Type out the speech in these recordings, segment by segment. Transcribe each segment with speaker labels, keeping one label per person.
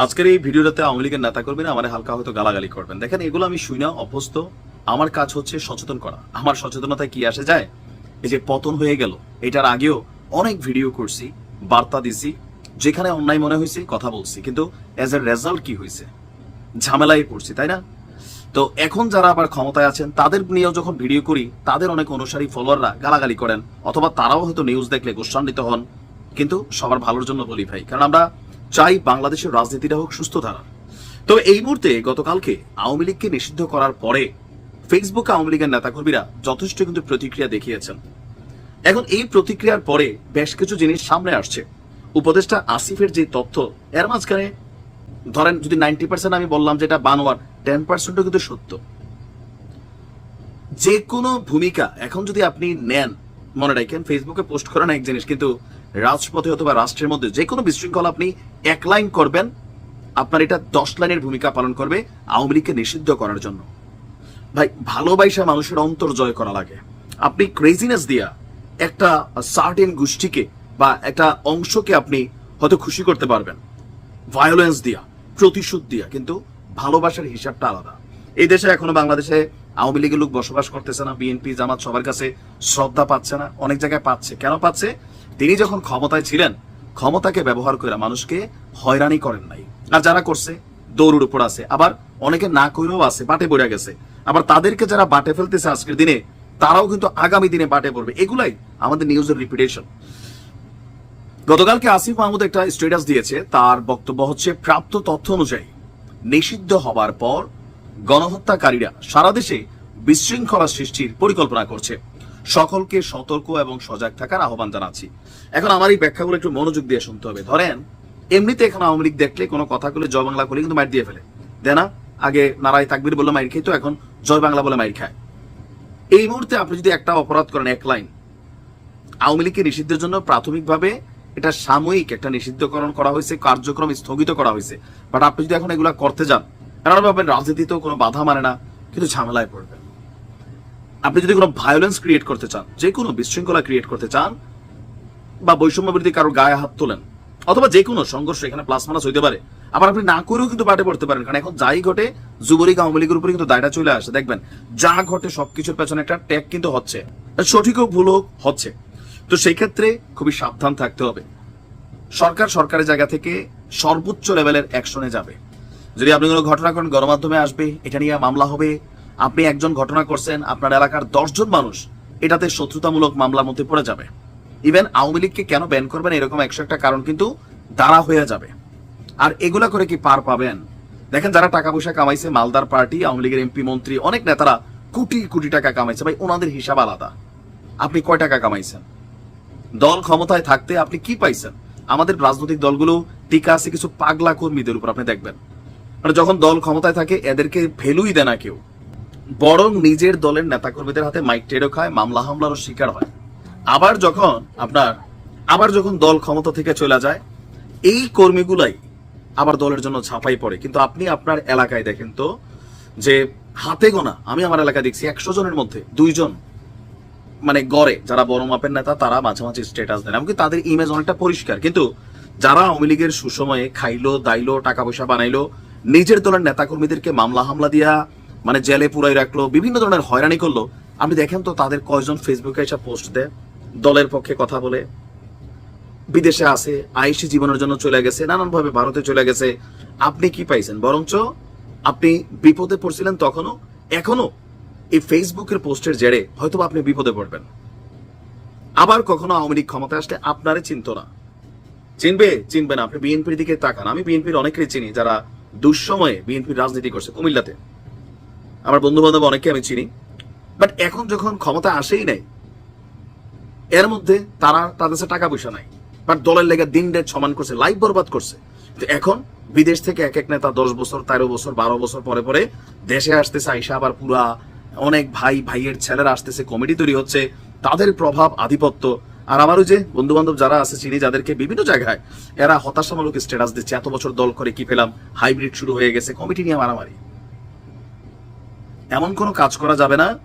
Speaker 1: আজকের এই ভিডিওটাতে আওয়ামী লীগের নেতা করবেন আমার হালকা হয়তো গালাগালি করবেন। দেখেন, এগুলো আমি শুই না, অভ্যস্ত। আমার কাজ হচ্ছে সচেতন করা। আমার সচেতনতায় কি আসে যায়? এই যে পতন হয়ে গেল, এটার আগেও অনেক ভিডিও করছি, বার্তা দিছি, যেখানে অন্যায় মনে হয়েছে, কথা বলছি। কিন্তু এজ এ রেজাল্ট কি হয়েছে? ঝামেলায় পড়ছি, তাই না? তো এখন যারা আবার ক্ষমতায় আছেন, তাদের নিয়েও যখন ভিডিও করি, তাদের অনেক অনুসারী ফলোয়াররা গালাগালি করেন, অথবা তারাও হয়তো নিউজ দেখলে গোষ্ঠান্বিত হন। কিন্তু সবার ভালোর জন্য বলি ভাই, কারণ আমরা চাই বাংলাদেশের রাজনীতিটা হোক সুস্থ ধারা। তবে এই মুহূর্তে গতকালকে আওয়ামী লীগকে নিষিদ্ধ করার পরে ফেসবুকে আওয়ামী লীগের নেতাকর্মীরা যথেষ্ট কিন্তু প্রতিক্রিয়া দেখিয়েছেন। এখন এই প্রতিক্রিয়ার পরে বেশ কিছু জিনিস সামনে আসছে। উপদেষ্টা আসিফের যে তথ্য, এর মাঝখানে ধরেন যদি নাইনটি পার্সেন্ট আমি বললাম যেটা বানোয়ার, টেন পার্সেন্টও কিন্তু সত্য। যে কোনো ভূমিকা এখন যদি আপনি নেন মনে রাখেন ফেসবুকে পোস্ট করেন এক জিনিস, কিন্তু রাজপথে অথবা রাষ্ট্রের মধ্যে যে কোনো বিশৃঙ্খলা আপনি এক লাইন করবেন, আপনার এটা দশ লাইনের ভূমিকা পালন করবে আওয়ামী লীগকে নিষিদ্ধ করার জন্য। ভাই, ভালোবাসা মানুষের অন্তর জয় করা লাগে। আপনি ক্রেজিনেস দিয়া একটা সার্টেন গোষ্ঠীকে বা একটা অংশকে আপনি হয়তো খুশি করতে পারবেন। ভায়োলেন্স দিয়া, প্রতিশোধ দিয়া, কিন্তু ভালোবাসার হিসাবটা আলাদা। এই দেশে এখনও বাংলাদেশে আওয়ামী লীগের লোক বসবাস করতেছে না, বিএনপি, জামাত সবার কাছে শ্রদ্ধা পাচ্ছে না, অনেক জায়গায় পাচ্ছে। কেন পাচ্ছে? তিনি যখন ক্ষমতায় ছিলেন, ক্ষমতাকে ব্যবহার করে মানুষকে হয়রানি করেন নাই। আর যারা করছে, দৌড়ের উপর আছে। আবার অনেকে না করেও আছে, বাটে পড়ে গেছে। আবার তাদেরকে যারা বাটে ফেলতেছে আজকের দিনে, তারাও কিন্তু আগামী দিনে বাটে পড়বে। এগুলাই আমাদের নিউজের রিপিটেশন গতকালকে আসিফ মাহমুদ একটা স্ট্যাটাস দিয়েছে। তার বক্তব্য হচ্ছে, প্রাপ্ত তথ্য অনুযায়ী নিষিদ্ধ হবার পর গণহত্যাকারীরা সারা দেশে বিশৃঙ্খলা সৃষ্টির পরিকল্পনা করছে। সকলকে সতর্ক এবং সজাগ থাকার আহ্বান জানাচ্ছি। এখন আমার এই ব্যাখ্যাগুলো একটু মনোযোগ দিয়ে শুনতে হবে। ধরেন, এমনিতে এখন আওয়ামী লীগ দেখলে কোনো কথা বলে জয় বাংলা বলে কিন্তু মাইর দিয়ে ফেলে। দেয় না আগে নারায় তাকবির বলে মাইর খেত এখন জয় বাংলা বলে মাইর খায়। এই মুহূর্তে আপনি যদি একটা অপরাধ করেন, এক লাইন, আওয়ামী লীগকে নিষিদ্ধের জন্য প্রাথমিকভাবে এটা সাময়িক একটা নিষিদ্ধকরণ করা হয়েছে, কার্যক্রম স্থগিত করা হয়েছে। বাট আপনি যদি এখন এগুলা করতে যান কারণ ভাবেন রাজনীতিতেও কোনো বাধা মানে না, কিন্তু ঝামেলায় পড়বেন আপনি যদি কোনো ভায়োলেন্স ক্রিয়েট করতে চান, যে কোনো বিশৃঙ্খলা ক্রিয়েট করতে চান, বা বৈষম্য বিরোধী কারও গায়ে হাত তোলেন, অথবা যে কোনো সংঘর্ষ এখানে প্লাস মাইনাস হইতে পারে, আবার আপনি না করেও কিন্তু বাটে পড়তে পারেন, কারণ এখন যাই ঘটে, যুবলীগ, আওয়ামী লীগের উপরে কিন্তু দায়টা চলে আসে। দেখবেন, যা ঘটে সবকিছুর পেছনে একটা ট্যাগ কিন্তু হচ্ছে। সঠিক হোক, ভুল হোক, হচ্ছে। তো সেই ক্ষেত্রে খুবই সাবধান থাকতে হবে। সরকার সরকারের জায়গা থেকে সর্বোচ্চ লেভেলের অ্যাকশনে যাবে। যদি আপনি কোনো ঘটনা করেন, গণমাধ্যমে আসবে, এটা নিয়ে মামলা হবে। আপনি একজন ঘটনা করছেন, আপনার এলাকার দশজন মানুষ, এটাতে শত্রুতামূলক মামলার মধ্যে পড়ে যাবে। ইভেন আওয়ামী লীগকে কেন ব্যান করবেন, এরকম একশো একটা কারণ কিন্তু দাঁড়া হয়ে যাবে। আর এগুলা করে কি পার পাবেন? দেখেন, যারা টাকা পয়সা কামাইছে, মালদার পার্টি, আওয়ামী লীগের এমপি, মন্ত্রী, অনেক নেতারা কোটি কোটি টাকা কামাইছে। ভাই, ওনাদের হিসাব আলাদা। আপনি কয় টাকা কামাইছেন? দল ক্ষমতায় থাকতে আপনি কি পাইছেন? আমাদের রাজনৈতিক দলগুলো টিকা আছে কিছু পাগলা কর্মীদের উপর, আপনি দেখবেন। মানে যখন দল ক্ষমতায় থাকে, এদেরকে ভ্যালুই দেয় না কেউ। বরং নিজের দলের নেতাকর্মীদের হাতে মাইক টেরো খায়, মামলা হামলারও শিকার হয়। আবার যখন আপনার, আবার যখন দল ক্ষমতা থেকে চলে যায়, এই কর্মীগুলাই আবার দলের জন্য ছাপাই পড়ে। কিন্তু আপনি আপনার এলাকায় দেখেন তো, যে হাতে গোনা, আমি আমার এলাকায় দেখছি একশো জনের মধ্যে দুইজন মানে গড়ে, যারা বড় মাপের নেতা, তারা মাঝে মাঝে স্ট্যাটাস দেন, এমনকি তাদের ইমেজ অনেকটা পরিষ্কার। কিন্তু যারা আওয়ামী লীগের সুসময়ে খাইলো, দাইলো, টাকা পয়সা বানাইলো নিজের দলের নেতাকর্মীদেরকে মামলা, হামলা দিয়া মানে জেলে পুরাই রাখল, বিভিন্ন ধরনের হয়রানি করল। আপনি দেখেন তো তাদের কয়জন ফেসবুকে এসে পোস্ট দেয়, দলের পক্ষে কথা বলে, বিদেশে আছে আইসি জীবনের জন্য চলে গেছে, নানানভাবে ভারতে চলে গেছে। আপনি কি পাইছেন? বরঞ্চ আপনি বিপদে পড়ছিলেন তখনও এখনও এই ফেসবুকের পোস্টের জেরে হয়তো আপনি বিপদে পড়বেন। আবার কখনো আওয়ামী লীগ ক্ষমতা আসলে আপনারে চিনত না। চিনবে চিনবে না। আপনি বিএনপির দিকে তাকান। আমি বিএনপির অনেকেই চিনি যারা দুঃসময়ে বিএনপির রাজনীতি করছে কুমিল্লাতে। আমার বন্ধু বান্ধব অনেকে আমি চিনি। বাট এখন যখন ক্ষমতা আসেই নাই, এর মধ্যে তারা তাদের কাছে টাকা পয়সা নাই। বাট দলের লেগে দিন ডেট সমান করছে লাইফ বরবাদ করছে। তো এখন বিদেশ থেকে এক এক নেতা দশ বছর, তেরো বছর, বারো বছর পরে পরে দেশে আসতেছে, আইসা আবার পুরা অনেক ভাই, ভাইয়ের ছেলেরা আসতেছে কমিটি তৈরি হচ্ছে। তাদের প্রভাব আধিপত্য আর আমারও যে বন্ধু বান্ধব যারা আছে চিনি, যাদেরকে বিভিন্ন জায়গায়, এরা হতাশামূলক স্ট্যাটাস দিচ্ছে। এত বছর দল করে কি পেলাম? হাইব্রিড শুরু হয়ে গেছে কমিটি নিয়ে মারামারি। এমন কোনো কাজ করা যাবে না,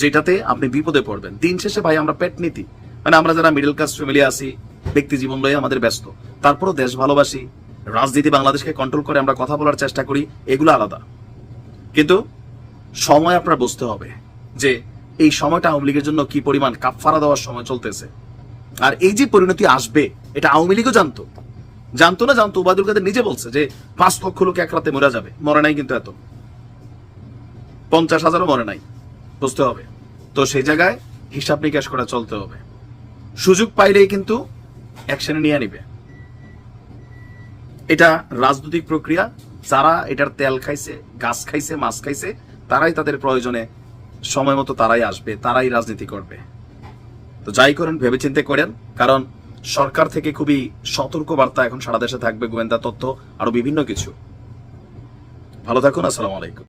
Speaker 1: যেটাতে আপনি বিপদে পড়বেন। দিন শেষে ভাই, আমরা পেট নীতি। মানে আমরা যারা মিডল ক্লাস ফ্যামিলি আছি, ব্যক্তি জীবন লয়ে আমাদের ব্যস্ত। তারপরও দেশ ভালোবাসি, রাজনীতি বাংলাদেশকে কন্ট্রোল করে আমরা কথা বলার চেষ্টা করি, এগুলো আলাদা। কিন্তু সময় আপনার বুঝতে হবে যে এই সময়টা আওয়ামী লীগের জন্য কি পরিমাণ কাপফারা দেওয়ার সময় চলতেছে। আর এই যে পরিণতি আসবে, এটা আওয়ামী লীগও জানতো। জানতো না, জানতো, উবায়দুল কাদের নিজে বলছে যে পাঁচ লক্ষ লোক এক রাতে মরে যাবে, মরে নাই কিন্তু এত। পঞ্চাশ হাজারও মরে নাই, বুঝতে হবে। তো সেই জায়গায় হিসাব নিকাশ করে চলতে হবে। সুযোগ পাইলেই কিন্তু অ্যাকশনে নিয়ে নিবে। এটা রাজনৈতিক প্রক্রিয়া, যারা এটার তেল খাইছে, গাছ খাইছে, মাছ খাইছে, তারাই তাদের প্রয়োজনে সময় মতো তারাই আসবে, তারাই রাজনীতি করবে। তো যাই করেন, ভেবেচিন্তে করেন, কারণ সরকার থেকে খুবই সতর্ক বার্তা এখন সারা দেশে থাকবে গোয়েন্দা তথ্য আরও বিভিন্ন কিছু। ভালো থাকুন, আসসালাম আলাইকুম।